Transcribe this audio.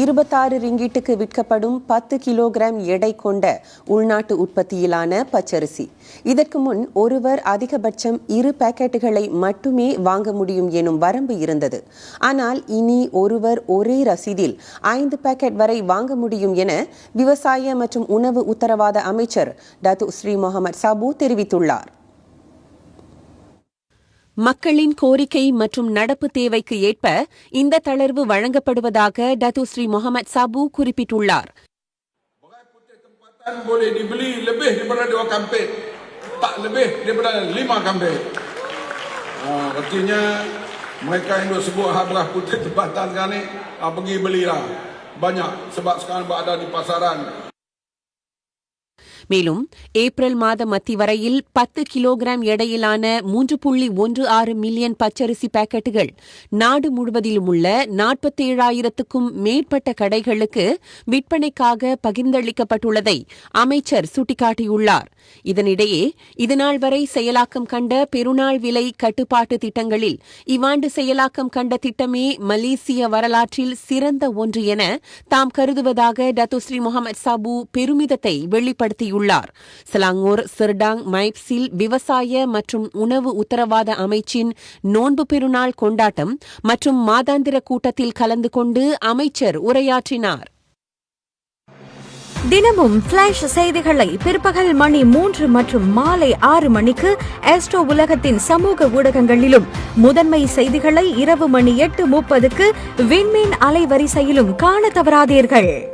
இருபத்தாறு ரிங்கிட்டுக்கு விற்கப்படும் பத்து கிலோகிராம் எடை கொண்ட உள்நாட்டு உற்பத்தியிலான பச்சரிசி. இதற்கு முன் ஒருவர் அதிகபட்சம் இரு பாக்கெட்டுகளை மட்டுமே வாங்க முடியும் எனும் வரம்பு இருந்தது. ஆனால் இனி ஒருவர் ஒரே ரசீதில் ஐந்து பாக்கெட் வரை வாங்க முடியும் என விவசாய மற்றும் உணவு உத்தரவாத அமைச்சர் டத்து ஸ்ரீ முகமது சாபு தெரிவித்துள்ளார். மக்களின் கோரிக்கை மற்றும் நடப்பு தேவைக்கு ஏற்ப இந்த தளர்வு வழங்கப்படுவதாக டத்து ஸ்ரீ முகமது சாபு குறிப்பிட்டுள்ளார் Tempatan boleh dibeli lebih daripada dua kampit. Tak lebih daripada lima kampit. Ha, artinya mereka yang duk sebut habrah putih tempatan sekarang ni, ha, pergi belilah. Banyak sebab sekarang berada di pasaran. மேலும் April மாத மத்தி வரையில் பத்து kilogram எடையிலான மூன்று புள்ளி ஒன்று ஆறு million பச்சரிசி பாக்கெட்டுகள் நாடு முழுவதிலும் உள்ள நாற்பத்தேழாயிரத்துக்கும் மேற்பட்ட கடைகளுக்கு விற்பனைக்காக பகிர்ந்தளிக்கப்பட்டுள்ளதை அமைச்சர் சுட்டிக்காட்டியுள்ளார். இதனிடையே இதுநாள் வரை செயலாக்கம் கண்ட பெருநாள் விலை கட்டுப்பாட்டு திட்டங்களில் இவ்வாண்டு செயலாக்கம் கண்ட திட்டமே மலேசிய வரலாற்றில் சிறந்த ஒன்று என தாம் கருதுவதாக டத்துஸ்ரீ முகமது சாபு பெருமிதத்தை வெளிப்படுத்தியுள்ளார். சலாங்கூர் சிர்டாங் மைப்ஸில் விவசாய மற்றும் உணவு உத்தரவாத அமைச்சின் நோன்பு பெருநாள் கொண்டாட்டம் மற்றும் மாதாந்திர கூட்டத்தில் கலந்து கொண்டு அமைச்சர் உரையாற்றினார். தினமும் பிளாஷ் செய்திகளை பிற்பகல் மணி மூன்று மற்றும் மாலை ஆறு மணிக்கு ஆஸ்ட்ரோ உலகத்தின் சமூக ஊடகங்களிலும் முதன்மை செய்திகளை இரவு மணி எட்டு முப்பதுக்கு விண்மீன் அலைவரிசையிலும் காண தவறாதீர்கள்.